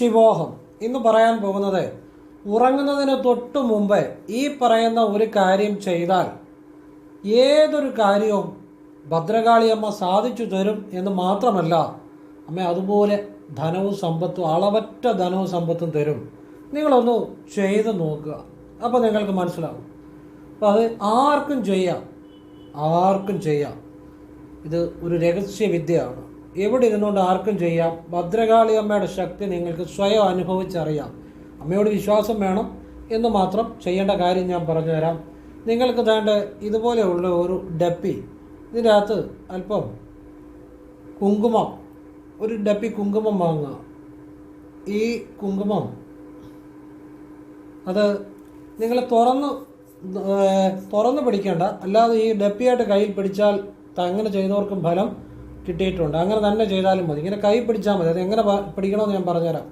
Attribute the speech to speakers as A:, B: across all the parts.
A: ശിവോഹം ഇന്ന് പറയാൻ പോകുന്നത് ഉറങ്ങുന്നതിന് തൊട്ടു മുമ്പ് ഈ പറയുന്ന ഒരു കാര്യം ചെയ്താൽ ഏതൊരു കാര്യവും ഭദ്രകാളിയമ്മ സാധിച്ചു തരും എന്ന് മാത്രമല്ല അമ്മ അതുപോലെ ധനവും സമ്പത്തും അളവറ്റ ധനവും സമ്പത്തും തരും. നിങ്ങളൊന്ന് ചെയ്ത് നോക്കുക. അപ്പോൾ നിങ്ങൾക്ക് മനസ്സിലാവും. അപ്പോൾ അത് ആർക്കും ചെയ്യാം. ആർക്കും ചെയ്യാം. ഇത് ഒരു രഹസ്യ വിദ്യയാണ് എവിടെ ഇരുന്നുകൊണ്ട് ആർക്കും ചെയ്യാം. ഭദ്രകാളി അമ്മയുടെ ശക്തി നിങ്ങൾക്ക് സ്വയം അനുഭവിച്ചറിയാം. അമ്മയോട് വിശ്വാസം വേണം എന്ന് മാത്രം ചെയ്യേണ്ട കാര്യം ഞാൻ പറഞ്ഞു തരാം നിങ്ങൾക്ക് വേണ്ട ഇതുപോലെയുള്ള ഒരു ഡപ്പി ഇതിന്റെ അകത്ത് അല്പം കുങ്കുമം ഒരു ഡപ്പി കുങ്കുമം വാങ്ങുക. ഈ കുങ്കുമം അത് നിങ്ങൾ തുറന്ന് തുറന്ന് പിടിക്കേണ്ട. അല്ലാതെ ഈ ഡപ്പിയായിട്ട് കയ്യിൽ പിടിച്ചാൽ അങ്ങനെ ചെയ്തവർക്കും ഫലം കിട്ടിയിട്ടുണ്ട്. അങ്ങനെ തന്നെ ചെയ്താലും മതി. ഇങ്ങനെ കൈ പിടിച്ചാൽ മതി. അത് എങ്ങനെ പിടിക്കണമെന്ന് ഞാൻ പറഞ്ഞുതരാം.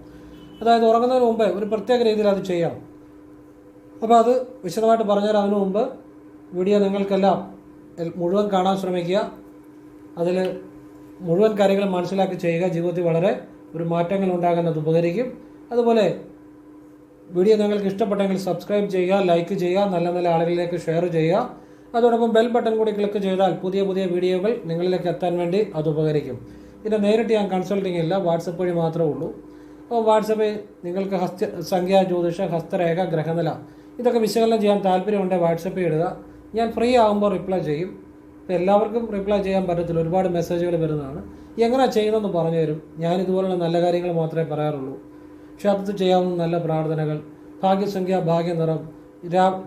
A: അതായത് ഉറങ്ങുന്നതിന് മുമ്പേ ഒരു പ്രത്യേക രീതിയിൽ അത് ചെയ്യണം. അപ്പോൾ അത് വിശദമായിട്ട് പറഞ്ഞുതരാം. അതിനു മുമ്പ് വീഡിയോ നിങ്ങൾക്കെല്ലാം മുഴുവൻ കാണാൻ ശ്രമിക്കുക. അതിൽ മുഴുവൻ കാര്യങ്ങളും മനസ്സിലാക്കി ചെയ്യുക. ജീവിതത്തിൽ വളരെ ഒരു മാറ്റങ്ങൾ ഉണ്ടാകാൻ അത് ഉപകരിക്കും. അതുപോലെ വീഡിയോ നിങ്ങൾക്ക് ഇഷ്ടപ്പെട്ടെങ്കിൽ സബ്സ്ക്രൈബ് ചെയ്യുക ലൈക്ക് ചെയ്യുക നല്ല നല്ല ആളുകളിലേക്ക് ഷെയർ ചെയ്യുക. അതോടൊപ്പം ബെൽ ബട്ടൺ കൂടി ക്ലിക്ക് ചെയ്താൽ പുതിയ പുതിയ വീഡിയോകൾ നിങ്ങളിലേക്ക് എത്താൻ വേണ്ടി അത് ഉപകരിക്കും. ഇത് നേരിട്ട് ഞാൻ കൺസൾട്ടിംഗ് ഇല്ല വാട്സപ്പ് വഴി മാത്രമേ ഉള്ളൂ. അപ്പോൾ വാട്സപ്പിൽ നിങ്ങൾക്ക് ഹസ്ത സംഖ്യാ ജ്യോതിഷ ഹസ്തരേഖ ഗ്രഹനില ഇതൊക്കെ വിശകലനം ചെയ്യാൻ താല്പര്യമുണ്ടെങ്കിൽ വാട്സപ്പിൽ ഇടുക. ഞാൻ ഫ്രീ ആകുമ്പോൾ റിപ്ലൈ ചെയ്യും. ഇപ്പോൾ എല്ലാവർക്കും റിപ്ലൈ ചെയ്യാൻ പറ്റത്തില്ല. ഒരുപാട് മെസ്സേജുകൾ വരുന്നതാണ്. എങ്ങനെ ചെയ്യണമെന്ന് പറഞ്ഞു തരും. ഞാൻ ഇതുപോലുള്ള നല്ല കാര്യങ്ങൾ മാത്രമേ പറയാറുള്ളൂ. ക്ഷേത്രത്തിൽ ചെയ്യാവുന്ന നല്ല പ്രാർത്ഥനകൾ ഭാഗ്യസംഖ്യ ഭാഗ്യനിറം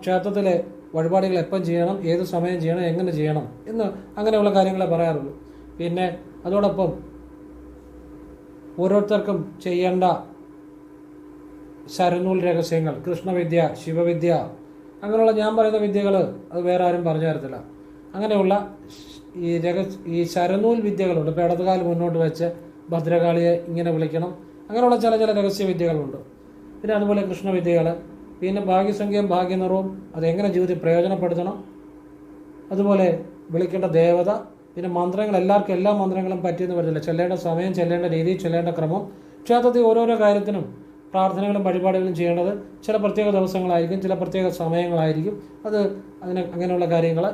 A: ക്ഷേത്രത്തിലെ വഴിപാടുകൾ എപ്പം ചെയ്യണം ഏത് സമയം ചെയ്യണം എങ്ങനെ ചെയ്യണം എന്ന് അങ്ങനെയുള്ള കാര്യങ്ങളെ പറയാറുള്ളൂ. പിന്നെ അതോടൊപ്പം ഓരോരുത്തർക്കും ചെയ്യേണ്ട ശരനൂൽ രഹസ്യങ്ങൾ കൃഷ്ണവിദ്യ ശിവവിദ്യ അങ്ങനെയുള്ള ഞാൻ പറയുന്ന വിദ്യകൾ അത് വേറെ ആരും പറഞ്ഞു തരത്തില്ല. അങ്ങനെയുള്ള ഈ രഹ ഈ ശരനൂൽ വിദ്യകളുണ്ട്. ഇപ്പോൾ ഇടതുകാലം മുന്നോട്ട് വെച്ച് ഭദ്രകാളിയെ ഇങ്ങനെ വിളിക്കണം. അങ്ങനെയുള്ള ചില ചില രഹസ്യ വിദ്യകളുണ്ട്. പിന്നെ അതുപോലെ കൃഷ്ണവിദ്യകൾ പിന്നെ ഭാഗ്യസംഖ്യയും ഭാഗ്യനിറവും അതെങ്ങനെ ജീവിതത്തിൽ പ്രയോജനപ്പെടുത്തണം? അതുപോലെ വിളിക്കേണ്ട ദേവത പിന്നെ മന്ത്രങ്ങൾ എല്ലാവർക്കും എല്ലാ മന്ത്രങ്ങളും പറ്റിയെന്ന് വരുന്നില്ല ചെല്ലേണ്ട സമയം ചെല്ലേണ്ട രീതി ചെല്ലേണ്ട ക്രമം. ക്ഷേത്രത്തിൽ ഓരോരോ കാര്യത്തിനും പ്രാർത്ഥനകളും വഴിപാടുകളും ചെയ്യേണ്ടത് ചില പ്രത്യേക ദിവസങ്ങളായിരിക്കും ചില പ്രത്യേക സമയങ്ങളായിരിക്കും. അത് അതിന് അങ്ങനെയുള്ള കാര്യങ്ങൾ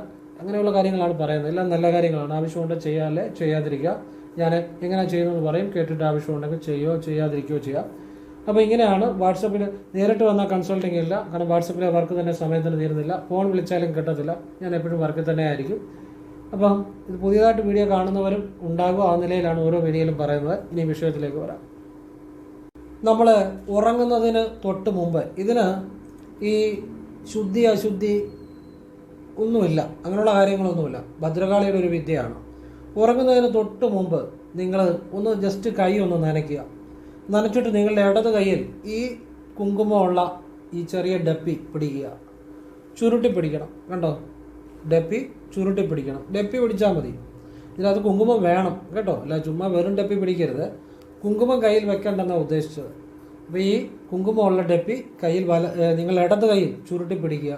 A: അങ്ങനെയുള്ള കാര്യങ്ങളാണ് പറയുന്നത്. എല്ലാം നല്ല കാര്യങ്ങളാണ്. ആവശ്യമുണ്ട് ചെയ്യാല്ലേ? ചെയ്യാതിരിക്കുക. ഞാൻ എങ്ങനെ ചെയ്യുന്നതെന്ന് പറയും. കേട്ടിട്ട് ആവശ്യമുണ്ടെങ്കിൽ ചെയ്യുകയോ ചെയ്യാതിരിക്കുകയോ ചെയ്യാം. അപ്പോൾ ഇങ്ങനെയാണ് വാട്സപ്പിൽ നേരിട്ട് വന്നാൽ കൺസൾട്ടിങ് ഇല്ല. കാരണം വാട്സപ്പിലെ വർക്ക് തന്നെ സമയത്തിന് തീരുന്നില്ല. ഫോൺ വിളിച്ചാലും കിട്ടത്തില്ല. ഞാൻ എപ്പോഴും വർക്കിൽ തന്നെ ആയിരിക്കും. അപ്പം ഇത് പുതിയതായിട്ട് വീഡിയോ കാണുന്നവരും ഉണ്ടാകുക ആ നിലയിലാണ് ഓരോ വീഡിയോയിലും പറയുന്നത്. ഇനി വിഷയത്തിലേക്ക് വരാം. നമ്മൾ ഉറങ്ങുന്നതിന് തൊട്ട് മുമ്പ് ഇതിന് ഈ ശുദ്ധി അശുദ്ധി ഒന്നുമില്ല. അങ്ങനെയുള്ള കാര്യങ്ങളൊന്നുമില്ല. ഭദ്രകാളിയുടെ ഒരു വിദ്യയാണ്. ഉറങ്ങുന്നതിന് തൊട്ട് മുമ്പ് നിങ്ങൾ ഒന്ന് ജസ്റ്റ് കൈ ഒന്ന് നനയ്ക്കുക. നനച്ചിട്ട് നിങ്ങളുടെ ഇടത് കയ്യിൽ ഈ കുങ്കുമമുള്ള ഈ ചെറിയ ഡപ്പി പിടിക്കുക. ചുരുട്ടി പിടിക്കണം കണ്ടോ? ഡപ്പി ചുരുട്ടി പിടിക്കണം. ഡപ്പി പിടിച്ചാൽ മതി. ഇതിനകത്ത് കുങ്കുമം വേണം കേട്ടോ? അല്ല ചുമ്മാ വെറും ഡപ്പി പിടിക്കരുത്. കുങ്കുമം കയ്യിൽ വെക്കേണ്ടെന്നാണ് ഉദ്ദേശിച്ചത്. അപ്പോൾ ഈ കുങ്കുമമുള്ള ഡപ്പി കയ്യിൽ വല നിങ്ങൾ ഇടത് കയ്യിൽ ചുരുട്ടി പിടിക്കുക.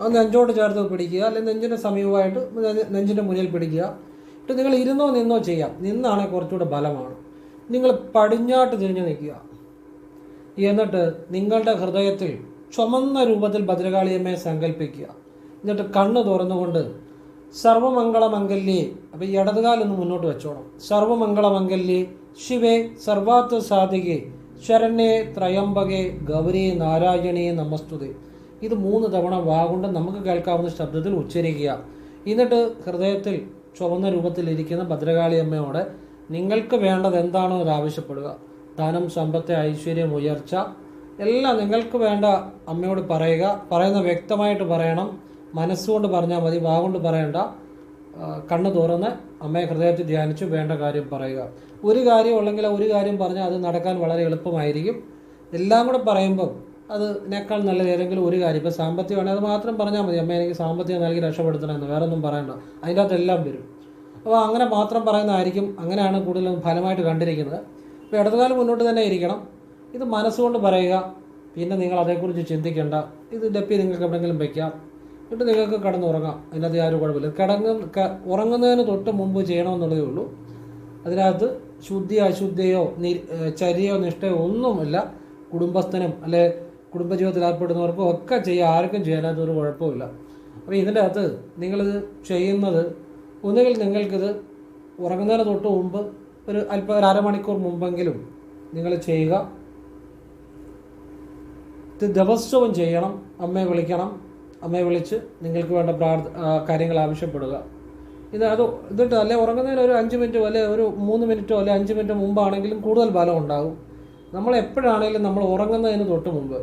A: അത് നെഞ്ചോട് ചേർത്ത് പിടിക്കുക അല്ലെങ്കിൽ നെഞ്ചിന്റെ സമീപമായിട്ട് നെഞ്ചിന്റെ മുന്നിൽ പിടിക്കുക. എന്നിട്ട് നിങ്ങൾ ഇരുന്നോ നിന്നോ ചെയ്യാം. നിന്നാണെങ്കിൽ കുറച്ചുകൂടെ ബലമാണ്. നിങ്ങൾ പടിഞ്ഞാട്ട് തിരിഞ്ഞു നിൽക്കുക. എന്നിട്ട് നിങ്ങളുടെ ഹൃദയത്തിൽ ചുമന്ന രൂപത്തിൽ ഭദ്രകാളിയമ്മയെ സങ്കല്പിക്കുക എന്നിട്ട് കണ്ണ് തുറന്നുകൊണ്ട് സർവമംഗളമംഗല്യേ അപ്പോൾ ഇടതുകാലൊന്ന് മുന്നോട്ട് വെച്ചോണം. സർവമംഗളമംഗല്യേ ശിവേ സർവാത്ത സാധികെ ശരണ്യേ ത്രയംബകെ ഗൗരി നാരായണേ നമസ്തുതേ. ഇത് മൂന്ന് തവണ വാഗുണ്ട് നമുക്ക് കേൾക്കാവുന്ന ശബ്ദത്തിൽ ഉച്ചരിക്കുക. എന്നിട്ട് ഹൃദയത്തിൽ ചുവന്ന രൂപത്തിലിരിക്കുന്ന ഭദ്രകാളിയമ്മയോട് നിങ്ങൾക്ക് വേണ്ടത് എന്താണോ അത് ആവശ്യപ്പെടുക. ധനം സമ്പത്ത് ഐശ്വര്യം ഉയർച്ച എല്ലാം നിങ്ങൾക്ക് വേണ്ട അമ്മയോട് പറയുക. പറയുന്ന വ്യക്തമായിട്ട് പറയണം. മനസ്സുകൊണ്ട് പറഞ്ഞാൽ മതി വാഗുകൊണ്ട് പറയണ്ട. കണ്ണു തുറന്ന് അമ്മയെ ഹൃദയത്തിൽ ധ്യാനിച്ച് വേണ്ട കാര്യം പറയുക. ഒരു കാര്യം ഉള്ളെങ്കിൽ ഒരു കാര്യം പറഞ്ഞാൽ അത് നടക്കാൻ വളരെ എളുപ്പമായിരിക്കും. എല്ലാം കൂടെ പറയുമ്പം അതിനേക്കാൾ നല്ലത്. ഏതെങ്കിലും ഒരു കാര്യം. ഇപ്പോൾ സാമ്പത്തികമാണെങ്കിൽ അത് മാത്രം പറഞ്ഞാൽ മതി. അമ്മ എനിക്ക് സാമ്പത്തികം നൽകി രക്ഷപ്പെടുത്തണമെന്ന് വേറെ ഒന്നും പറയണ്ട. അതിന്റെ അകത്തെല്ലാം വരും. അപ്പോൾ അങ്ങനെ മാത്രം പറയുന്നതായിരിക്കും അങ്ങനെയാണ് കൂടുതലും ഫലമായിട്ട് കണ്ടിരിക്കുന്നത്. അപ്പോൾ ഇടതുകാലം മുന്നോട്ട് തന്നെ ഇരിക്കണം. ഇത് മനസ്സുകൊണ്ട് പറയുക. പിന്നെ നിങ്ങൾ അതേക്കുറിച്ച് ചിന്തിക്കേണ്ട. ഇത് ഡപ്പി നിങ്ങൾക്ക് എവിടെയെങ്കിലും വയ്ക്കാം എന്നിട്ട് നിങ്ങൾക്ക് കിടന്നുറങ്ങാം. അതിനകത്ത് ആരും കുഴപ്പമില്ല. കിടങ്ങ ഉറങ്ങുന്നതിന് തൊട്ട് മുമ്പ് ചെയ്യണമെന്നുള്ളതേ ഉള്ളൂ. അതിനകത്ത് ശുദ്ധി അശുദ്ധിയോ നി ചരിയോ നിഷ്ഠയോ ഒന്നുമില്ല. കുടുംബസ്ഥനും അല്ലെ കുടുംബജീവിതത്തിൽ ഏർപ്പെടുന്നവർക്കും ഒക്കെ ചെയ്യാം. ആർക്കും ചെയ്യാനകത്ത് ഒരു കുഴപ്പമില്ല അപ്പോൾ ഇതിന്റെ അകത്ത് നിങ്ങളിത് ചെയ്യുന്നത് ഒന്നുകിൽ നിങ്ങൾക്കിത് ഉറങ്ങുന്നതിന് തൊട്ട് മുമ്പ് ഒരു അല്പം ഒരു അരമണിക്കൂർ മുമ്പെങ്കിലും നിങ്ങൾ ചെയ്യുക. ഇത് ദിവസവും ചെയ്യണം. അമ്മയെ വിളിക്കണം. അമ്മയെ വിളിച്ച് നിങ്ങൾക്ക് വേണ്ട പ്രാർത്ഥ കാര്യങ്ങൾ ആവശ്യപ്പെടുക. ഇത് അത് ഇതിട്ട് അല്ലെ ഉറങ്ങുന്നതിന് ഒരു അഞ്ച് മിനിറ്റോ അല്ലെ ഒരു മൂന്ന് മിനിറ്റോ അല്ലെ അഞ്ച് മിനിറ്റ് മുമ്പാണെങ്കിലും കൂടുതൽ ഫലം ഉണ്ടാകും നമ്മൾ എപ്പോഴാണെങ്കിലും നമ്മൾ ഉറങ്ങുന്നതിന് തൊട്ട് മുമ്പ്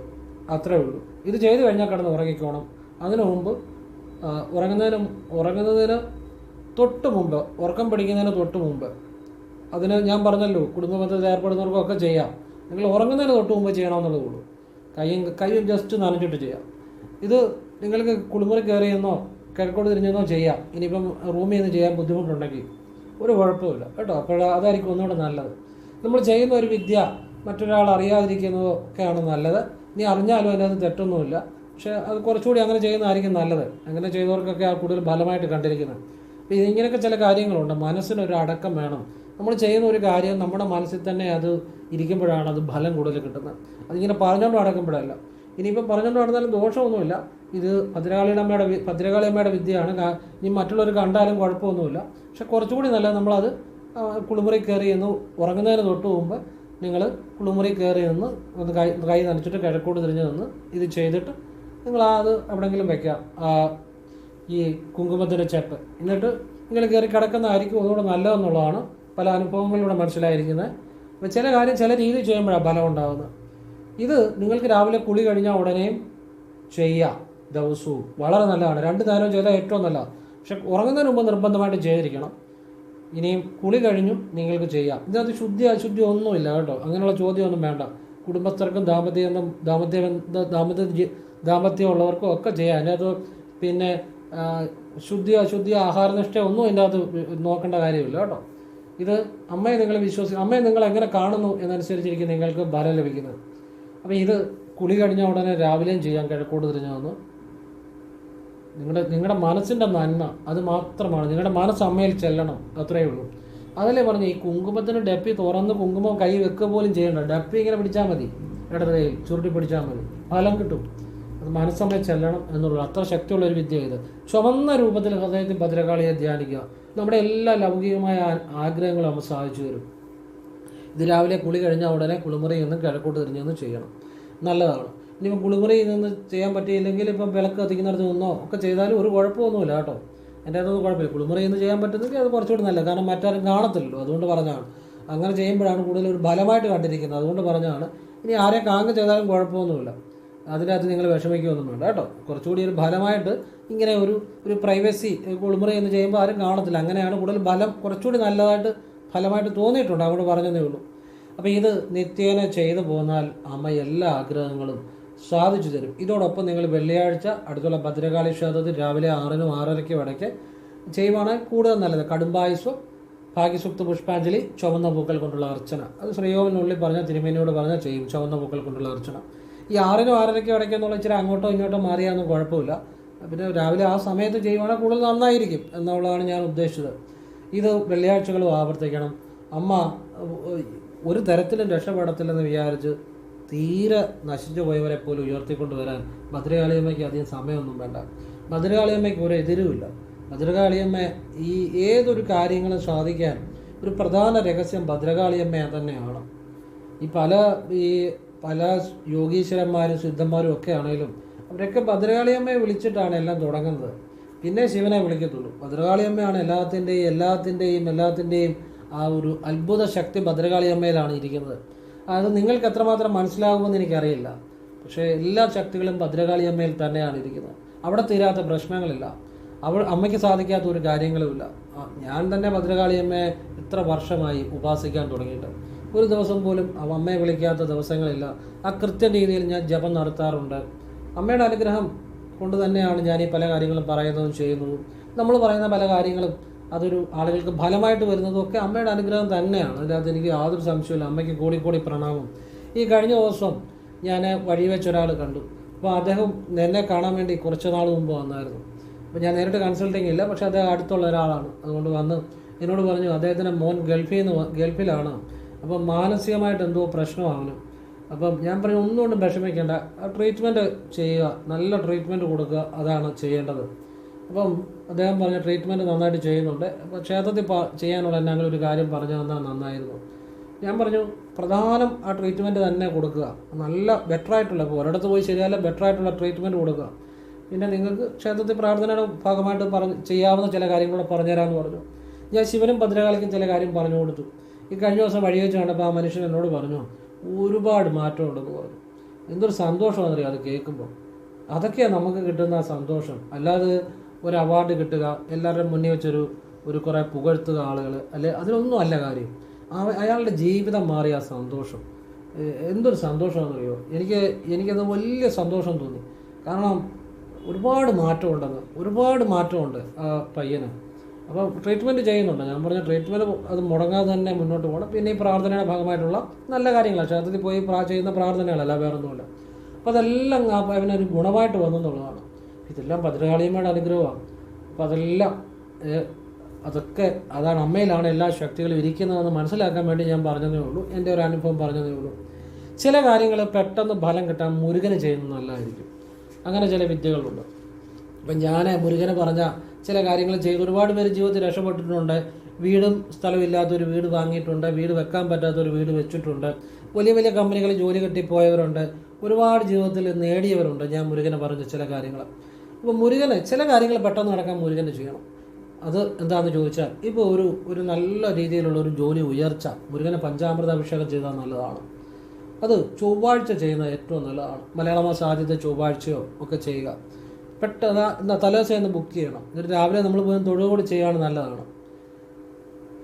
A: അത്രേ ഉള്ളൂ. ഇത് ചെയ്തു കഴിഞ്ഞാൽ കിടന്ന് ഉറങ്ങിക്കോണം. അതിനു മുമ്പ് ഉറങ്ങുന്നതിന് ഉറങ്ങുന്നതിന് തൊട്ട് മുമ്പ് ഉറക്കം പിടിക്കുന്നതിന് തൊട്ട് മുമ്പ്. അതിന് ഞാൻ പറഞ്ഞല്ലോ കുടുംബ ബന്ധത്തിൽ ഏർപ്പെടുന്നവർക്കൊക്കെ ചെയ്യാം. നിങ്ങൾ ഉറങ്ങുന്നതിന് തൊട്ട് മുമ്പ് ചെയ്യണമെന്നുള്ളതേ ഉള്ളൂ. കൈയും കൈയും ജസ്റ്റ് നനഞ്ഞിട്ട് ചെയ്യാം. ഇത് നിങ്ങൾക്ക് കുളിമുറി കയറിയെന്നോ കിഴക്കോട് തിരിഞ്ഞെന്നോ ചെയ്യാം. ഇനിയിപ്പം റൂമിൽ നിന്ന് ചെയ്യാൻ ബുദ്ധിമുട്ടുണ്ടെങ്കിൽ ഒരു കുഴപ്പമില്ല കേട്ടോ? അപ്പോൾ അതായിരിക്കും ഒന്നുകൂടെ നല്ലത്. നമ്മൾ ചെയ്യുന്ന ഒരു വിദ്യ മറ്റൊരാൾ അറിയാതിരിക്കുന്നതോ ഒക്കെയാണ് നല്ലത്. ഇനി അറിഞ്ഞാലും അതിനകത്ത് തെറ്റൊന്നുമില്ല. പക്ഷേ അത് കുറച്ചുകൂടി അങ്ങനെ ചെയ്യുന്നതായിരിക്കും നല്ലത്. അങ്ങനെ ചെയ്തവർക്കൊക്കെ കൂടുതൽ ഫലമായിട്ട് കണ്ടിരിക്കുന്നത്. അപ്പോൾ ഇങ്ങനെയൊക്കെ ചില കാര്യങ്ങളുണ്ട്. മനസ്സിനൊരു അടക്കം വേണം. നമ്മൾ ചെയ്യുന്ന ഒരു കാര്യം നമ്മുടെ മനസ്സിൽ തന്നെ അത് ഇരിക്കുമ്പോഴാണ് അത് ഫലം കൂടുതൽ കിട്ടുന്നത്. അതിങ്ങനെ പറഞ്ഞുകൊണ്ട് നടക്കുമ്പോഴല്ല. ഇനിയിപ്പം പറഞ്ഞുകൊണ്ട് നടന്നാലും ദോഷമൊന്നുമില്ല. ഇത് ഭദ്രകാളിയുടെ അമ്മയുടെ ഭദ്രകാളി അമ്മയുടെ വിദ്യയാണ് ഇനി മറ്റുള്ളവർ കണ്ടാലും കുഴപ്പമൊന്നുമില്ല. പക്ഷെ കുറച്ചുകൂടി നല്ല നമ്മളത് കുളിമുറി കയറി എന്ന് ഉറങ്ങുന്നതിന് തൊട്ട് മുമ്പ് നിങ്ങൾ കുളിമുറി കയറി നിന്ന് ഒന്ന് കൈ കൈ നനച്ചിട്ട് കിഴക്കോട്ട് തിരിഞ്ഞ് നിന്ന് ഇത് ചെയ്തിട്ട് നിങ്ങൾ അത് എവിടെയെങ്കിലും വെക്കാം. ഈ കുങ്കുമത്തിന്റെ ചെപ്പ്. എന്നിട്ട് ഇങ്ങനെ കയറി കിടക്കുന്നതായിരിക്കും ഒന്നുകൂടെ നല്ലതെന്നുള്ളതാണ് പല അനുഭവങ്ങളിലൂടെ മനസ്സിലായിരിക്കുന്നത്. അപ്പോൾ ചില കാര്യം ചില രീതി ചെയ്യുമ്പോഴാണ് ഫലം ഉണ്ടാകുന്നത് ഇത് നിങ്ങൾക്ക് രാവിലെ കുളി കഴിഞ്ഞാൽ ഉടനെയും ചെയ്യാം. ദിവസവും. വളരെ നല്ലതാണ്. രണ്ട് നേരവും ചെയ്താൽ ഏറ്റവും നല്ലതാണ്. പക്ഷെ ഉറങ്ങുന്നതിന് മുമ്പ് നിർബന്ധമായിട്ട് ചെയ്തിരിക്കണം. ഇനിയും കുളി കഴിഞ്ഞു നിങ്ങൾക്ക് ചെയ്യാം. ഇതിനകത്ത് ശുദ്ധി അശുദ്ധി ഒന്നുമില്ല കേട്ടോ. അങ്ങനെയുള്ള ചോദ്യമൊന്നും വേണ്ട. കുടുംബസ്ഥർക്കും ദാമ്പത്യം ദാമ്പത്യ ദാമ്പത്യം ഉള്ളവർക്കും ഒക്കെ ചെയ്യാം. അതിനകത്ത് പിന്നെ ശുദ്ധിയോ ആഹാരനിഷ്ഠയോ ഒന്നും ഇതിന്റെ അകത്ത് നോക്കേണ്ട കാര്യമില്ല കേട്ടോ. ഇത് അമ്മയെ നിങ്ങൾ വിശ്വസിക്കും അമ്മയെ നിങ്ങൾ എങ്ങനെ കാണുന്നു എന്നനുസരിച്ചിരിക്കും നിങ്ങൾക്ക് ഫലം ലഭിക്കുന്നത്. അപ്പോൾ ഇത് കുളി കഴിഞ്ഞ ഉടനെ രാവിലെയും ചെയ്യാൻ കിഴക്കോട് തിരിഞ്ഞു വന്നു. നിങ്ങളുടെ നിങ്ങളുടെ മനസ്സിന്റെ നന്മ അത് മാത്രമാണ്. നിങ്ങളുടെ മനസ്സ് അമ്മയിൽ ചെല്ലണം അത്രയേ ഉള്ളൂ. അതല്ലേ പറഞ്ഞു ഈ കുങ്കുമത്തിന് ഡപ്പി തുറന്ന് കുങ്കുമം കൈ വെക്കുക പോലും ചെയ്യണ്ട. ഡപ്പി ഇങ്ങനെ പിടിച്ചാൽ മതി. ഇടത് കൈയിൽ ചുരുട്ടി പിടിച്ചാൽ മതി. ഫലം കിട്ടും. അത് മനസ്സമ്മയിൽ ചെല്ലണം എന്നുള്ളത് അത്ര ശക്തിയുള്ള ഒരു വിദ്യ ഇത്. ചുവന്ന രൂപത്തിൽ ഹൃദയത്തിൽ ഭദ്രകാളിയെ ധ്യാനിക്കുക. നമ്മുടെ എല്ലാ ലൗകികമായ ആഗ്രഹങ്ങളും നമ്മൾ സാധിച്ചു വരും ഇത് രാവിലെ കുളി കഴിഞ്ഞാൽ ഉടനെ കുളിമുറിയിൽ നിന്നും കിഴക്കോട്ട് തിരിഞ്ഞ് നിന്ന് ചെയ്യണം. നല്ലതാണ്. ഇനിയിപ്പോൾ കുളിമുറിയിൽ നിന്ന് ചെയ്യാൻ പറ്റിയില്ലെങ്കിൽ ഇപ്പം വിളക്ക് കത്തിക്കുന്നിടത്ത് നിന്നോ ഒക്കെ ചെയ്താലും ഒരു കുഴപ്പമൊന്നുമില്ല കേട്ടോ. എന്റെ അതൊന്നും കുഴപ്പമില്ല. കുളിമുറിയിൽ നിന്ന് ചെയ്യാൻ പറ്റുന്നെങ്കിൽ അത് കുറച്ചുകൂടി നല്ലത്. കാരണം മറ്റാരും കാണത്തില്ലല്ലോ. അതുകൊണ്ട് പറഞ്ഞാണ് അങ്ങനെ ചെയ്യുമ്പോഴാണ് കൂടുതൽ ഒരു ഫലമായിട്ട് കണ്ടിരിക്കുന്നത്. അതുകൊണ്ട് പറഞ്ഞാണ് ഇനി ആരെ കാങ്ങ് ചെയ്താലും കുഴപ്പമൊന്നുമില്ല. അതിനകത്ത് നിങ്ങൾ വിഷമിക്കുകയൊന്നും വേണ്ട കേട്ടോ. കുറച്ചുകൂടി ഒരു ഫലമായിട്ട് ഇങ്ങനെ ഒരു ഒരു പ്രൈവസി കുളിമുറി എന്ന് ചെയ്യുമ്പോൾ ആരും കാണത്തില്ല. അങ്ങനെയാണ് കൂടുതൽ ഫലം കുറച്ചുകൂടി നല്ലതായിട്ട് ഫലമായിട്ട് തോന്നിയിട്ടുണ്ട്. അവിടെ പറഞ്ഞതേ ഉള്ളൂ. അപ്പോൾ ഇത് നിത്യേന ചെയ്തു പോന്നാൽ അമ്മ എല്ലാ ആഗ്രഹങ്ങളും സാധിച്ചു തരും. ഇതോടൊപ്പം നിങ്ങൾ വെള്ളിയാഴ്ച അടുത്തുള്ള ഭദ്രകാളി ക്ഷേത്രത്തിൽ രാവിലെ ആറിനും ആറരയ്ക്കും ഇടയ്ക്ക് ചെയ്യുവാണെങ്കിൽ കൂടുതൽ നല്ലത്. കടുംബായുസ്വം ഭാഗ്യസുക്ത പുഷ്പാഞ്ജലി ചുവന്ന പൂക്കൾ കൊണ്ടുള്ള അർച്ചന. അത് ശ്രീയോവിനുള്ളിൽ പറഞ്ഞ തിരുമേനിയോട് പറഞ്ഞാൽ ചെയ്യും ചുവന്ന പൂക്കൾ കൊണ്ടുള്ള അർച്ചന. ഈ ആറിനും ആറരയ്ക്കും ഇടയ്ക്ക് എന്നുള്ള ഇച്ചിരി അങ്ങോട്ടോ ഇങ്ങോട്ടോ മാറിയാന്നും കുഴപ്പമില്ല. പിന്നെ രാവിലെ ആ സമയത്ത് ചെയ്യുവാണെങ്കിൽ കൂടുതൽ നന്നായിരിക്കും എന്നുള്ളതാണ് ഞാൻ ഉദ്ദേശിച്ചത്. ഇത് വെള്ളിയാഴ്ചകളും ആവർത്തിക്കണം. അമ്മ ഒരു തരത്തിലും രക്ഷപ്പെടത്തില്ലെന്ന് വിചാരിച്ച് തീരെ നശിച്ചു പോയവരെ പോലും ഉയർത്തിക്കൊണ്ട് വരാൻ ഭദ്രകാളിയമ്മയ്ക്ക് അധികം സമയമൊന്നും വേണ്ട. ഭദ്രകാളിയമ്മയ്ക്ക് ഒരു എതിരുമില്ല. ഭദ്രകാളിയമ്മ ഈ ഏതൊരു കാര്യങ്ങളും സാധിക്കാൻ ഒരു പ്രധാന രഹസ്യം ഭദ്രകാളിയമ്മ തന്നെയാണ്. ഈ പല ഈ പല യോഗീശ്വരന്മാരും സിദ്ധന്മാരും ഒക്കെ ആണെങ്കിലും അവരൊക്കെ ഭദ്രകാളിയമ്മയെ വിളിച്ചിട്ടാണ് എല്ലാം തുടങ്ങുന്നത്. പിന്നെ ശിവനെ വിളിക്കത്തുള്ളൂ. ഭദ്രകാളിയമ്മയാണ് എല്ലാത്തിന്റെയും എല്ലാത്തിന്റെയും എല്ലാത്തിന്റെയും ആ ഒരു അത്ഭുത ശക്തി ഭദ്രകാളിയമ്മയിലാണ് ഇരിക്കുന്നത്. അത് നിങ്ങൾക്ക് എത്രമാത്രം മനസ്സിലാകുമെന്ന് എനിക്കറിയില്ല. പക്ഷേ എല്ലാ ശക്തികളും ഭദ്രകാളിയമ്മയിൽ തന്നെയാണ് ഇരിക്കുന്നത്. അവിടെ തീരാത്ത പ്രശ്നങ്ങളില്ല. അവൾ അമ്മയ്ക്ക് സാധിക്കാത്ത ഒരു കാര്യങ്ങളുമില്ല. ഞാൻ തന്നെ ഭദ്രകാളിയമ്മയെ ഇത്ര വർഷമായി ഉപാസിക്കാൻ തുടങ്ങിയിട്ട്. ഒരു ദിവസം പോലും അമ്മയെ വിളിക്കാത്ത ദിവസങ്ങളില്ല. ആ കൃത്യ രീതിയിൽ ഞാൻ ജപം നടത്താറുണ്ട്. അമ്മയുടെ അനുഗ്രഹം കൊണ്ട് തന്നെയാണ് ഞാൻ ഈ പല കാര്യങ്ങളും പറയുന്നതും ചെയ്യുന്നതും. നമ്മൾ പറയുന്ന പല കാര്യങ്ങളും അതൊരു ആളുകൾക്ക് ഫലമായിട്ട് വരുന്നതും ഒക്കെ അമ്മയുടെ അനുഗ്രഹം തന്നെയാണ്. അതിനകത്ത് എനിക്ക് യാതൊരു സംശയമില്ല അമ്മയ്ക്ക് കൂടി കൂടി പ്രണാമം. ഈ കഴിഞ്ഞ ദിവസം ഞാൻ വഴി വെച്ചൊരാൾ കണ്ടു. അപ്പോൾ അദ്ദേഹം എന്നെ കാണാൻ വേണ്ടി കുറച്ച് നാൾ മുമ്പ് വന്നായിരുന്നു. അപ്പോൾ ഞാൻ നേരിട്ട് കൺസൾട്ടിങ് ഇല്ല. പക്ഷേ അദ്ദേഹം അടുത്തുള്ള ഒരാളാണ്. അതുകൊണ്ട് വന്ന് എന്നോട് പറഞ്ഞു അദ്ദേഹത്തിന്റെ മോൻ ഗൾഫിൽ നിന്ന് ഗൾഫിലാണ്. അപ്പം മാനസികമായിട്ട് എന്തോ പ്രശ്നമാണ് അപ്പം ഞാൻ പറഞ്ഞു ഒന്നുകൊണ്ടും വിഷമിക്കേണ്ട. ട്രീറ്റ്മെന്റ് ചെയ്യുക. നല്ല ട്രീറ്റ്മെന്റ് കൊടുക്കുക. അതാണ് ചെയ്യേണ്ടത്. അപ്പം അദ്ദേഹം പറഞ്ഞ ട്രീറ്റ്മെന്റ് നന്നായിട്ട് ചെയ്യുന്നുണ്ട്. അപ്പോൾ ക്ഷേത്രത്തിൽ ചെയ്യാനുള്ള എന്നെ അങ്ങനെ ഒരു കാര്യം പറഞ്ഞു തന്നാൽ നന്നായിരുന്നു. ഞാൻ പറഞ്ഞു പ്രധാനം ആ ട്രീറ്റ്മെന്റ് തന്നെ കൊടുക്കുക. നല്ല ബെറ്റർ ആയിട്ടുള്ള ഇപ്പോൾ ഒരിടത്ത് പോയി ശരിയല്ല ബെറ്റർ ആയിട്ടുള്ള ട്രീറ്റ്മെന്റ് കൊടുക്കുക. പിന്നെ നിങ്ങൾക്ക് ക്ഷേത്രത്തിൽ പ്രാർത്ഥനയുടെ ഭാഗമായിട്ട് പറഞ്ഞ് ചെയ്യാവുന്ന ചില കാര്യങ്ങളൊക്കെ പറഞ്ഞുതരാമെന്ന് പറഞ്ഞു. ഞാൻ ശിവനും ഭദ്രകാളിക്കും ചില കാര്യം പറഞ്ഞു കൊടുത്തു. ഈ കഴിഞ്ഞ ദിവസം വഴി വെച്ച് കണ്ടപ്പോൾ ആ മനുഷ്യൻ എന്നോട് പറഞ്ഞു ഒരുപാട് മാറ്റമുണ്ടെന്ന് പറഞ്ഞു. എന്തൊരു സന്തോഷമാണെന്നറിയാം അത് കേൾക്കുമ്പോൾ. അതൊക്കെയാണ് നമുക്ക് കിട്ടുന്ന സന്തോഷം. അല്ലാതെ ഒരു അവാർഡ് കിട്ടുക എല്ലാവരുടെയും മുന്നിൽ വെച്ചൊരു ഒരു കുറേ പുകഴ്ത്തുക ആളുകൾ അല്ലെ? അതിലൊന്നും അല്ല കാര്യം. അയാളുടെ ജീവിതം മാറിയ ആ സന്തോഷം. എന്തൊരു സന്തോഷമാണെന്നറിയോ? എനിക്ക് എനിക്കത് വലിയ സന്തോഷം തോന്നി. കാരണം ഒരുപാട് മാറ്റമുണ്ടെന്ന് ഒരുപാട് മാറ്റമുണ്ട് ആ പയ്യന്. അപ്പോൾ ട്രീറ്റ്മെന്റ് ചെയ്യുന്നുണ്ട്. ഞാൻ പറഞ്ഞ ട്രീറ്റ്മെന്റ് അത് മുടങ്ങാതെ തന്നെ മുന്നോട്ട് പോകണം. പിന്നെ ഈ പ്രാർത്ഥനയുടെ ഭാഗമായിട്ടുള്ള നല്ല കാര്യങ്ങളാണ്. ക്ഷേത്രത്തിൽ പോയി പ്രാ ചെയ്യുന്ന പ്രാർത്ഥനകളല്ല വേറെ ഒന്നുമില്ല. അപ്പോൾ അതെല്ലാം അവനൊരു ഗുണമായിട്ട് വന്നെന്നുള്ളതാണ് ഇതെല്ലാം ഭദ്രകാളിയമ്മയുടെ അനുഗ്രഹമാണ്. അപ്പോൾ അതെല്ലാം അതൊക്കെ അതാണ് അമ്മയിലാണ് എല്ലാ ശക്തികളും ഇരിക്കുന്നതെന്ന് മനസ്സിലാക്കാൻ വേണ്ടി ഞാൻ പറഞ്ഞതേ ഉള്ളൂ. എന്റെ ഒരു അനുഭവം പറഞ്ഞതേ ഉള്ളൂ. ചില കാര്യങ്ങൾ പെട്ടെന്ന് ഫലം കിട്ടാൻ മുരുകന് ചെയ്യുന്നത് നല്ലതായിരിക്കും. അങ്ങനെ ചില വിദ്യകളുണ്ട്. അപ്പം ഞാൻ മുരുകനെ പറഞ്ഞ ചില കാര്യങ്ങൾ ചെയ്ത്. ഒരുപാട് പേര് ജീവിതത്തിൽ രക്ഷപ്പെട്ടിട്ടുണ്ട്. വീടും സ്ഥലമില്ലാത്തൊരു വീട് വാങ്ങിയിട്ടുണ്ട്. വീട് വെക്കാൻ പറ്റാത്തൊരു വീട് വെച്ചിട്ടുണ്ട്. വലിയ വലിയ കമ്പനികളിൽ ജോലി കിട്ടിപ്പോയവരുണ്ട്. ഒരുപാട് ജീവിതത്തിൽ നേടിയവരുണ്ട്. ഞാൻ മുരുകനെ പറഞ്ഞ ചില കാര്യങ്ങൾ. അപ്പോൾ മുരുകന് ചില കാര്യങ്ങൾ പെട്ടെന്ന് നടക്കാൻ മുരുകന് ചെയ്യണം. അത് എന്താണെന്ന് ചോദിച്ചാൽ ഇപ്പോൾ ഒരു ഒരു നല്ല രീതിയിലുള്ള ഒരു ജോലി ഉയർച്ച മുരുകനെ പഞ്ചാമൃത അഭിഷേകം ചെയ്താൽ നല്ലതാണ്. അത് ചൊവ്വാഴ്ച ചെയ്യുന്നത് ഏറ്റവും നല്ലതാണ്. മലയാള മാസം ആദ്യത്തെ ചൊവ്വാഴ്ചയോ ഒക്കെ ചെയ്യുക. പെട്ടെന്ന് എന്താ തലേദിവസം ബുക്ക് ചെയ്യണം. എന്നിട്ട് രാവിലെ നമ്മൾ പോയി തൊഴുകൂടി ചെയ്യുകയാണ് നല്ലതാണ്.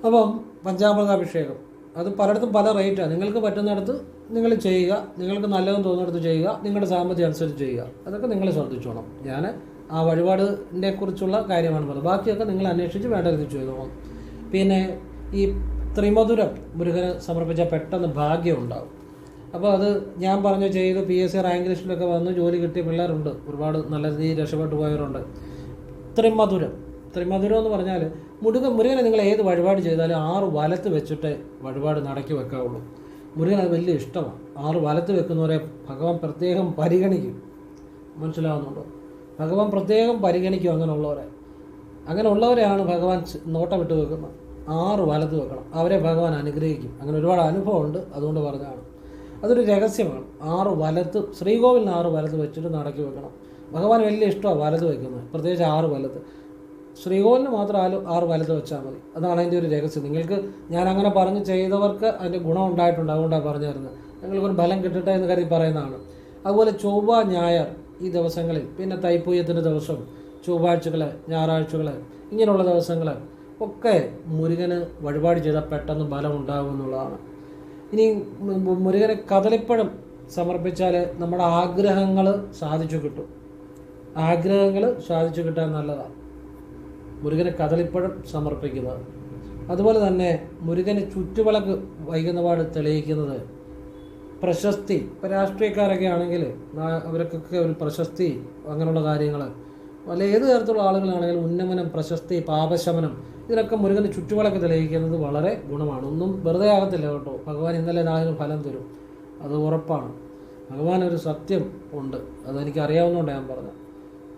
A: അപ്പം പഞ്ചാമൃതാഭിഷേകം. അത് പലയിടത്തും പല റേറ്റാണ് നിങ്ങൾക്ക് പറ്റുന്നിടത്ത് നിങ്ങൾ ചെയ്യുക. നിങ്ങൾക്ക് നല്ലതെന്ന് തോന്നുന്നിടത്ത് ചെയ്യുക. നിങ്ങളുടെ സാമ്പത്തികം അനുസരിച്ച് ചെയ്യുക. അതൊക്കെ നിങ്ങൾ ശ്രദ്ധിച്ചോണം ഞാൻ ആ വഴിപാടിനെ കുറിച്ചുള്ള കാര്യമാണ് പറഞ്ഞത്. ബാക്കിയൊക്കെ നിങ്ങൾ അന്വേഷിച്ച് വേണ്ട രീതി ചെയ്തോളാം. പിന്നെ ഈ ത്രിമധുരം മുരുകന് സമർപ്പിച്ച പെട്ടെന്ന് ഭാഗ്യം ഉണ്ടാവും. അപ്പോൾ അത് ഞാൻ പറഞ്ഞു ചെയ്ത് പി എസ് സി റാങ്ക് ലിസ്റ്റിലൊക്കെ വന്ന് ജോലി കിട്ടിയ പിള്ളേരുണ്ട്. ഒരുപാട് നല്ല രീതിയിൽ രക്ഷപ്പെട്ടു പോയവരുണ്ട്. ത്രിമധുരം ത്രിമധുരം എന്ന് പറഞ്ഞാൽ മുരുകൻ മുരുകനെ നിങ്ങൾ ഏത് വഴിപാട് ചെയ്താലും ആറ് വലത്ത് വെച്ചിട്ട് വഴിപാട് നടക്കി വെക്കാവുള്ളൂ. മുരുകൻ അത് വലിയ ഇഷ്ടമാണ്. ആറ് വലത്ത് വെക്കുന്നവരെ ഭഗവാൻ പ്രത്യേകം പരിഗണിക്കും. മനസ്സിലാവുന്നുണ്ടോ? ഭഗവാൻ പ്രത്യേകം പരിഗണിക്കും അങ്ങനെയുള്ളവരെ. അങ്ങനെയുള്ളവരെയാണ് ഭഗവാൻ ച്- നോട്ടം വിട്ട് വെക്കുന്നത്. ആറ് വലത്ത് വെക്കണം. അവരെ ഭഗവാൻ അനുഗ്രഹിക്കും. അങ്ങനെ ഒരുപാട് അനുഭവമുണ്ട്. അതുകൊണ്ട് പറഞ്ഞതാണ്. അതൊരു രഹസ്യമാണ്. ആറ് വലത്ത് ശ്രീകോവിലിന് ആറ് വലത്ത് വെച്ചിട്ട് നടക്കി വെക്കണം. ഭഗവാൻ വലിയ ഇഷ്ടമാണ് വലത്ത് വെക്കുന്നത്. പ്രത്യേകിച്ച് ആറ് വലത്ത്. ശ്രീകോവിലിന് മാത്രം ആൽ ആറ് വലത്ത് വെച്ചാൽ മതി. അതാണ് അതിന്റെ ഒരു രഹസ്യം. നിങ്ങൾക്ക് ഞാൻ അങ്ങനെ പറഞ്ഞ് ചെയ്തവർക്ക് അതിന്റെ ഗുണം ഉണ്ടായിട്ടുണ്ട്. അതുകൊണ്ടാണ് പറഞ്ഞു തരുന്നത് നിങ്ങൾക്കൊരു ഫലം കിട്ടട്ടെ എന്ന് കരുതി പറയുന്നതാണ്. അതുപോലെ ചൊവ്വ ഞായർ ഈ ദിവസങ്ങളിൽ പിന്നെ തൈപ്പൂയത്തിന്റെ ദിവസം ചൊവ്വാഴ്ചകൾ ഞായറാഴ്ചകൾ ഇങ്ങനെയുള്ള ദിവസങ്ങൾ ഒക്കെ മുരുകന് വഴിപാട് ചെയ്താൽ പെട്ടെന്ന് ഫലം ഉണ്ടാകും എന്നുള്ളതാണ്. ഇനി മുരുകന് കദളിപ്പഴം സമർപ്പിച്ചാൽ നമ്മുടെ ആഗ്രഹങ്ങൾ സാധിച്ചു കിട്ടും. ആഗ്രഹങ്ങൾ സാധിച്ചു കിട്ടാൻ നല്ലതാണ് മുരുകന് കദളിപ്പഴം സമർപ്പിക്കുന്നത് അതുപോലെ തന്നെ മുരുകന് ചുറ്റുവിളക്ക് വൈകുന്നപാട് തെളിയിക്കുന്നത് പ്രശസ്തി. ഇപ്പോൾ രാഷ്ട്രീയക്കാരൊക്കെ ആണെങ്കിൽ അവർക്കൊക്കെ ഒരു പ്രശസ്തി അങ്ങനെയുള്ള കാര്യങ്ങൾ അല്ല ഏത് തരത്തിലുള്ള ആളുകളാണെങ്കിലും ഉന്നമനം പ്രശസ്തി പാപശമനം ഇതിനൊക്കെ മുരുകന് ചുറ്റുവിളക്ക് തെളിയിക്കുന്നത് വളരെ ഗുണമാണ്. ഒന്നും വെറുതെ ആകത്തില്ല കേട്ടോ. ഭഗവാൻ ഇന്നലെ നാളെ ഫലം തരും. അത് ഉറപ്പാണ്. ഭഗവാൻ ഒരു സത്യം ഉണ്ട്. അതെനിക്ക് അറിയാവുന്നതുകൊണ്ട് ഞാൻ പറഞ്ഞത്.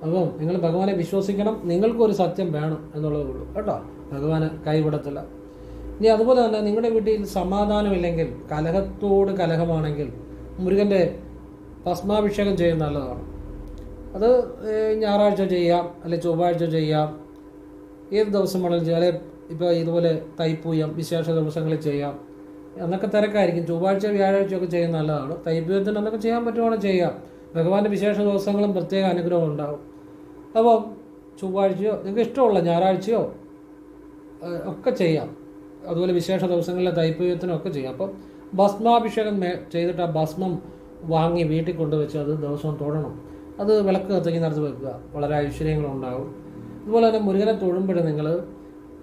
A: അപ്പം നിങ്ങൾ ഭഗവാനെ വിശ്വസിക്കണം. നിങ്ങൾക്കൊരു സത്യം വേണം എന്നുള്ളതേ ഉള്ളൂ. കേട്ടോ? ഭഗവാന് കൈവിടത്തില്ല ഇനി അതുപോലെ തന്നെ നിങ്ങളുടെ വീട്ടിൽ സമാധാനമില്ലെങ്കിൽ കലഹത്തോട് കലഹമാണെങ്കിൽ മുരുകന്റെ ഭസ്മാഭിഷേകം ചെയ്യുന്നത് നല്ലതാണ്. അത് ഞായറാഴ്ച ചെയ്യാം അല്ലെങ്കിൽ ചൊവ്വാഴ്ച ചെയ്യാം ഏത് ദിവസം വേണമെങ്കിലും ചെയ്യാം. അല്ലെങ്കിൽ ഇപ്പോൾ ഇതുപോലെ തൈപ്പൂയം വിശേഷ ദിവസങ്ങളിൽ ചെയ്യാം. അന്നൊക്കെ തിരക്കായിരിക്കും. ചൊവ്വാഴ്ച വ്യാഴാഴ്ചയൊക്കെ ചെയ്യാൻ നല്ലതാണ്. തൈപ്പൂയത്തിന് അന്നൊക്കെ ചെയ്യാൻ പറ്റുവാണെങ്കിൽ ചെയ്യാം ഭഗവാന്റെ വിശേഷ ദിവസങ്ങളും പ്രത്യേക അനുഗ്രഹം ഉണ്ടാകും അപ്പോൾ ചൊവ്വാഴ്ചയോ നിങ്ങൾക്ക് ഇഷ്ടമുള്ള ഞായറാഴ്ചയോ ഒക്കെ ചെയ്യാം. അതുപോലെ വിശേഷ ദിവസങ്ങളിലെ തൈപ്പൂയത്തിനും ഒക്കെ ചെയ്യാം. അപ്പം ഭസ്മാഭിഷേകം ചെയ്തിട്ട് ആ ഭസ്മം വാങ്ങി വീട്ടിൽ കൊണ്ടുവച്ച് അത് ദിവസവും തൊടണം. അത് വിളക്ക് കത്തിക്കുന്നിടത്ത് വെക്കുക. വളരെ ഐശ്വര്യങ്ങളുണ്ടാകും അതുപോലെ തന്നെ മുരുകനെ തൊഴുമ്പോഴും നിങ്ങൾ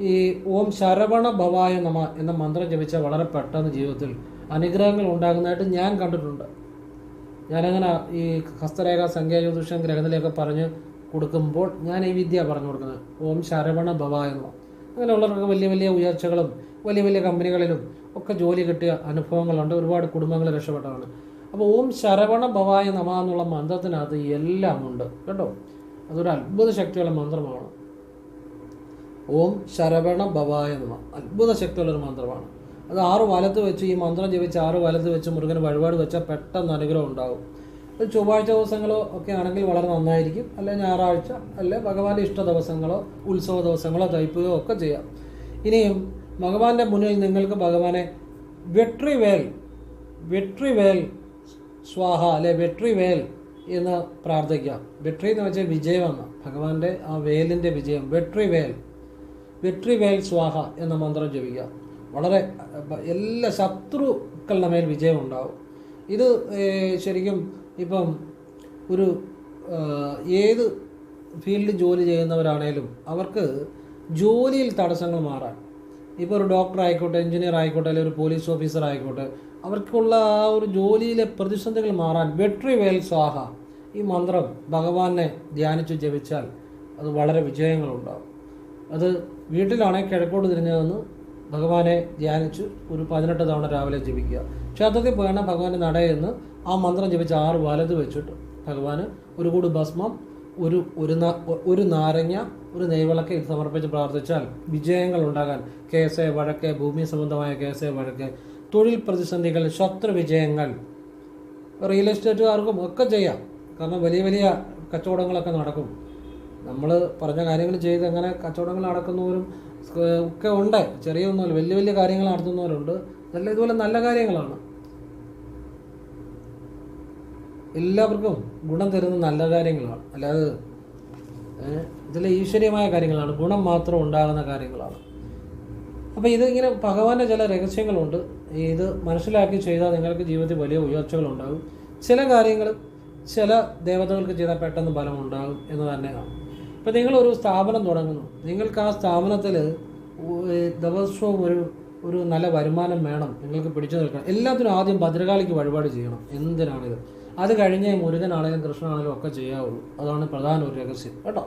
A: ഈ ഓം ശരവണ ഭവായ നമ എന്ന മന്ത്രം ജപിച്ചാൽ വളരെ പെട്ടെന്ന് ജീവിതത്തിൽ അനുഗ്രഹങ്ങൾ ഉണ്ടാകുന്നതായിട്ട് ഞാൻ കണ്ടിട്ടുണ്ട്. ഞാനങ്ങനെ ഈ ഹസ്തരേഖ സംഖ്യാജ്യോതിഷം ഗ്രഹത്തിലേക്ക് പറഞ്ഞ് കൊടുക്കുമ്പോൾ ഞാൻ ഈ വിദ്യ പറഞ്ഞു കൊടുക്കുന്നത്. ഓം ശരവണ ഭവായ നമ. അങ്ങനെയുള്ളവർക്ക് വലിയ വലിയ ഉയർച്ചകളും വലിയ വലിയ കമ്പനികളിലും ഒക്കെ ജോലി കിട്ടിയ അനുഭവങ്ങളുണ്ട്. ഒരുപാട് കുടുംബങ്ങൾ രക്ഷപ്പെട്ടതാണ്. അപ്പോൾ ഓം ശരവണ ഭവായ നമ എന്നുള്ള മന്ത്രത്തിനകത്ത് എല്ലാം ഉണ്ട് കേട്ടോ? അതൊരു അത്ഭുത ശക്തിയുള്ള മന്ത്രമാണ്. ഓം ശരവണ ഭവായ നമ. അത്ഭുത ശക്തിയുള്ള ഒരു മന്ത്രമാണ്. അത് ആറ് വലത്ത് വെച്ച് ഈ മന്ത്രം ജപിച്ച് ആറ് വലത്ത് വെച്ച് മുരുകന് വഴിപാട് വെച്ചാൽ പെട്ടെന്ന് അനുഗ്രഹം ഉണ്ടാകും അത് ചൊവ്വാഴ്ച ദിവസങ്ങളോ ഒക്കെ ആണെങ്കിൽ വളരെ നന്നായിരിക്കും. അല്ലെ ഞായറാഴ്ച അല്ലെ ഭഗവാന്റെ ഇഷ്ട ദിവസങ്ങളോ ഉത്സവ ദിവസങ്ങളോ തയ്പ്പുകയോ ഒക്കെ ചെയ്യാം. ഇനിയും ഭഗവാന്റെ മുന്നിൽ നിങ്ങൾക്ക് ഭഗവാനെ വെട്രി വേൽ വെട്രി വേൽ സ്വാഹ അല്ലെ വെട്രി വേൽ എന്ന് പ്രാർത്ഥിക്കാം. വെട്രി എന്ന് വെച്ചാൽ വിജയമെന്ന് ഭഗവാന്റെ ആ വേലിന്റെ വിജയം. വെട്രി വേൽ വെട്രി വേൽ സ്വാഹ എന്ന മന്ത്രം ജപിക്കുക. വളരെ എല്ലാ ശത്രുക്കളുടെ മേൽ വിജയം ഉണ്ടാവും ഇത് ശരിക്കും ഇപ്പം ഒരു ഏത് ഫീൽഡിൽ ജോലി ചെയ്യുന്നവരാണേലും അവർക്ക് ജോലിയിൽ തടസ്സങ്ങൾ മാറാൻ. ഇപ്പോൾ ഒരു ഡോക്ടർ ആയിക്കോട്ടെ എഞ്ചിനീയർ ആയിക്കോട്ടെ അല്ലെങ്കിൽ ഒരു പോലീസ് ഓഫീസർ ആയിക്കോട്ടെ അവർക്കുള്ള ആ ഒരു ജോലിയിലെ പ്രതിസന്ധികൾ മാറാൻ വെട്രി വേൽ സ്വാഹ. ഈ മന്ത്രം ഭഗവാനെ ധ്യാനിച്ച് ജപിച്ചാൽ അത് വളരെ വിജയങ്ങളുണ്ടാകും അത് വീട്ടിലാണെങ്കിൽ കിഴക്കോട്ട് തിരിഞ്ഞതെന്ന് ഭഗവാനെ ധ്യാനിച്ച് ഒരു പതിനെട്ട് തവണ രാവിലെ ജപിക്കുക. ക്ഷേത്രത്തിൽ പോയാണ് ഭഗവാന്റെ നടയെന്ന് ആ മന്ത്രം ജപിച്ച് ആറ് വലത് വെച്ചിട്ട് ഭഗവാന് ഒരു കൂട് ഭസ്മം ഒരു ഒരു ഒരു നാരങ്ങ ഒരു നെയ്വിളക്ക് സമർപ്പിച്ച് പ്രാർത്ഥിച്ചാൽ വിജയങ്ങൾ ഉണ്ടാകാൻ. കേസ് വഴക്ക് ഭൂമി സംബന്ധമായ കേസ് വഴക്ക് തൊഴിൽ പ്രതിസന്ധികൾ ശത്രു വിജയങ്ങൾ റിയൽ എസ്റ്റേറ്റുകാർക്കും ഒക്കെ ചെയ്യാം. കാരണം വലിയ വലിയ കച്ചവടങ്ങളൊക്കെ നടക്കും. നമ്മൾ പറഞ്ഞ കാര്യങ്ങൾ ചെയ്ത് അങ്ങനെ കച്ചവടങ്ങൾ നടക്കുന്നവരും ഒക്കെ ഉണ്ട്. ചെറിയൊന്നുമല്ല വലിയ വലിയ കാര്യങ്ങൾ നടത്തുന്നവരുണ്ട്. നല്ല ഇതുപോലെ നല്ല കാര്യങ്ങളാണ്. എല്ലാവർക്കും ഗുണം തരുന്ന നല്ല കാര്യങ്ങളാണ്. അല്ലാതെ ഇതിലെ ഈശ്വരീയമായ കാര്യങ്ങളാണ്. ഗുണം മാത്രം ഉണ്ടാകുന്ന കാര്യങ്ങളാണ്. അപ്പോൾ ഇത് ഇങ്ങനെ ഭഗവാന്റെ ചില രഹസ്യങ്ങളുണ്ട്. ഇത് മനസ്സിലാക്കി ചെയ്താൽ നിങ്ങൾക്ക് ജീവിതത്തിൽ വലിയ ഉയർച്ചകളുണ്ടാകും. ചില കാര്യങ്ങൾ ചില ദേവതകൾക്ക് ചെയ്താൽ പെട്ടെന്ന് ഫലം ഉണ്ടാകും എന്ന് തന്നെയാണ് ഇപ്പം നിങ്ങളൊരു സ്ഥാപനം തുടങ്ങുന്നു. നിങ്ങൾക്ക് ആ സ്ഥാപനത്തിൽ ദിവസവും ഒരു ഒരു നല്ല വരുമാനം വേണം. നിങ്ങൾക്ക് പിടിച്ചു നിൽക്കണം. എല്ലാത്തിനും ആദ്യം ഭദ്രകാളിക്ക് വഴിപാട് ചെയ്യണം. എന്തിനാണിത്? അത് കഴിഞ്ഞേ മുരുകനാണെങ്കിലും കൃഷ്ണനാണെങ്കിലും ഒക്കെ ചെയ്യാവുള്ളൂ. അതാണ് പ്രധാന ഒരു രഹസ്യം. കേട്ടോ?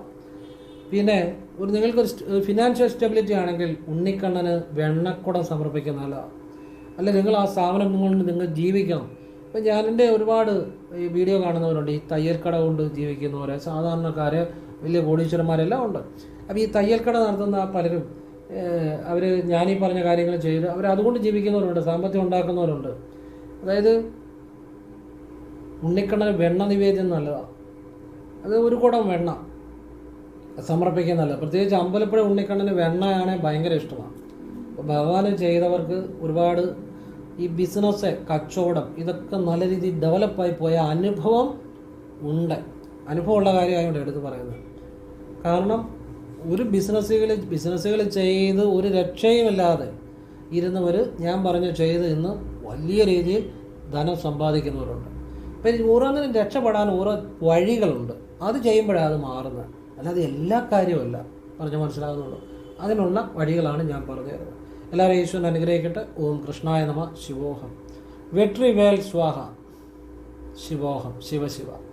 A: പിന്നെ ഒരു നിങ്ങൾക്കൊരു ഫിനാൻഷ്യൽ സ്റ്റെബിലിറ്റി ആണെങ്കിൽ ഉണ്ണിക്കണ്ണന് വെണ്ണക്കുടം സമർപ്പിക്കുന്നതല്ല അല്ല നിങ്ങൾ ആ സ്ഥാപനം കൊണ്ട് നിങ്ങൾ ജീവിക്കണം. ഇപ്പം ഞാനെന്റെ ഒരുപാട് ഈ വീഡിയോ കാണുന്നവരുണ്ട്. ഈ തയ്യൽക്കട കൊണ്ട് ജീവിക്കുന്നവരെ സാധാരണക്കാർ വലിയ കോടീശ്വരന്മാരെല്ലാം ഉണ്ട്. അപ്പോൾ ഈ തയ്യൽക്കട നടത്തുന്ന പലരും അവർ ഞാനീ പറഞ്ഞ കാര്യങ്ങൾ ചെയ്ത് അവർ അതുകൊണ്ട് ജീവിക്കുന്നവരുണ്ട് സാമ്പത്തികം ഉണ്ടാക്കുന്നവരുണ്ട്. അതായത് ഉണ്ണിക്കണ്ണന് വെണ്ണ നിവേദ്യം നല്ലതാണ് അത് ഒരു കുടം വെണ്ണ. സമർപ്പിക്കുന്നതല്ല. പ്രത്യേകിച്ച് അമ്പലപ്പുഴ ഉണ്ണിക്കണ്ണന് വെണ്ണയാണ് ഭയങ്കര ഇഷ്ടമാണ്. അപ്പോൾ ഭഗവാൻ ചെയ്തവർക്ക് ഒരുപാട് ഈ ബിസിനസ് കച്ചവടം ഇതൊക്കെ നല്ല രീതിയിൽ ഡെവലപ്പായി പോയ അനുഭവം ഉണ്ട്. അനുഭവമുള്ള കാര്യമായതുകൊണ്ട് എടുത്ത് പറയുന്നത്. കാരണം ഒരു ബിസിനസ്സുകൾ ബിസിനസ്സുകൾ ചെയ്ത് ഒരു രക്ഷയുമില്ലാതെ ഇരുന്നവർ ഞാൻ പറഞ്ഞ ചെയ്ത് ഇന്ന് വലിയ രീതിയിൽ ധനം സമ്പാദിക്കുന്നവരുണ്ട്. അപ്പം ഓരോന്നിനും രക്ഷപ്പെടാൻ ഓരോ വഴികളുണ്ട്. അത് ചെയ്യുമ്പോഴാണ് അത് മാറുന്നത്. അല്ലാതെ എല്ലാ കാര്യമല്ല പറഞ്ഞ് മനസ്സിലാകുന്നുള്ളൂ. അതിനുള്ള വഴികളാണ് ഞാൻ പറഞ്ഞു തരുന്നത് എല്ലാവരും ഈശ്വരൻ അനുഗ്രഹിക്കട്ടെ. ഓം കൃഷ്ണായ നമ. ശിവോഹം. വെട്രി വേൽ സ്വാഹ. ശിവോഹം. ശിവശിവ